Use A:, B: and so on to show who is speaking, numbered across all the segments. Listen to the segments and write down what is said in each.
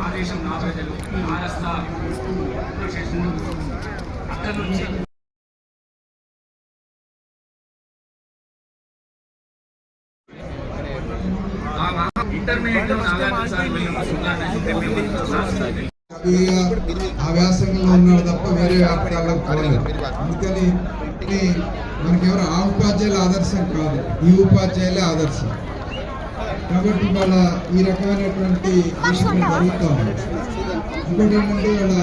A: ఆదేశం నా ప్రజలు ఆరస్త అక్కడ నుంచి
B: ఆ వ్యాసంగంలో ఉన్నాడు తప్ప వేరే వ్యాపారాలకు అందుకని మనకెవరు ఆ ఉపాధ్యాయుల ఆదర్శం కాదు ఈ ఉపాధ్యాయులే ఆదర్శం. కాబట్టి వాళ్ళ ఈ రకమైనటువంటి విషయం జరుగుతూ ఉంది ఇంకోటి ఏంటంటే వాళ్ళ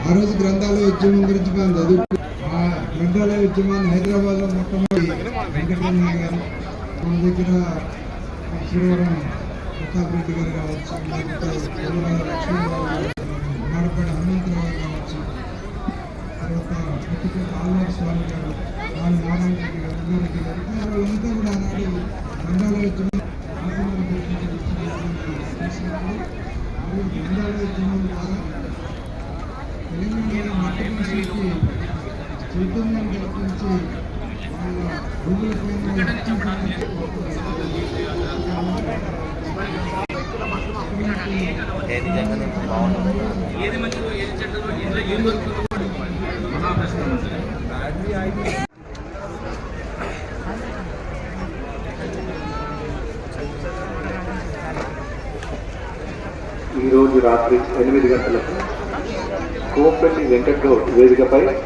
B: ఆ రోజు గ్రంథాలయ ఉద్యమం గురించి మనం చదువు ఆ గ్రంథాలయ ఉద్యమాన్ని హైదరాబాద్లో మొట్టమొదటి వెంకటరమణ గారు మన దగ్గర శ్రీవరం ప్రతాప్ రెడ్డి గారు కావచ్చు లేకపోతే గారు, తర్వాత పుట్టుక స్వామి గారు వాళ్ళు నారాయణ రెడ్డి గారు రంగారెడ్డి గారు వాళ్ళంతా కూడా ఆనాడు గ్రంథాలయ ఉద్యమం చేసినప్పుడు గ్రంథాలయ ద్వారా మట్టి భాషకి చైతన్యం కల్పించి వాళ్ళ భూముల
A: ఏది మంచిదో ఏది చెడ్డదో ఏదో ఏం దొరుకుతుందో
C: ఈరోజు రాత్రి ఎనిమిది గంటలకు కోపల్లి వెంకటగౌడ్ వేదికపై
D: నాకు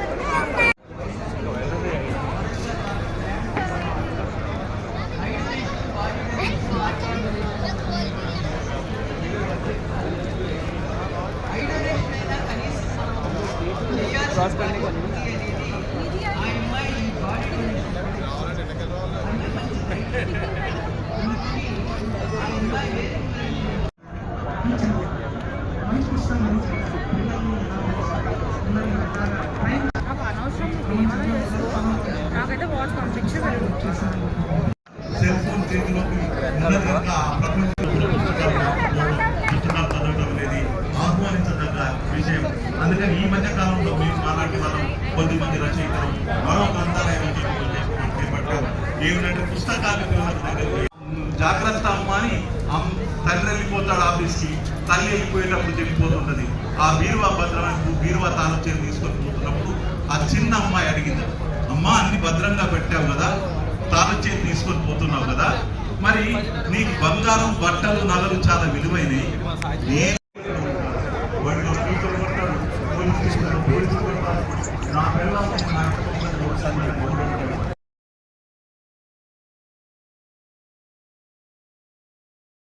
D: అనవసరం నువ్వు నాకైతే వాచ్ పంపించి
E: సెల్ ఫోన్ చేతిలోకి ఉన్నదంత కనుక పుస్తకాలు చదవడం అనేది ఆహ్వానించదగ్గ విషయం అందుకని ఈ మధ్య కాలంలో మీరు మాలాంటి మనం కొద్దిమంది రచయితలు మరో గ్రంథాలయం చేపట్టాం ఏమిటంటే పుస్తకాలు జాగ్రత్త అమ్మ అని తండ్రి వెళ్ళిపోతాడు ఆఫీస్కి తల్లి వెళ్ళిపోయేటప్పుడు చెప్పిపోతుంటుంది ఆ బీరువా భద్రమైన బీరువా తాలూచేరు తీసుకొని పోతున్నప్పుడు ఆ చిన్న అమ్మాయి అడిగింది అమ్మ అన్ని భద్రంగా పెట్టావు కదా తాళచేరు తీసుకొని పోతున్నావు కదా మరి నీకు బంగారం బట్టలు నగలు చాలా విలువైనవి. నా పిల్లలు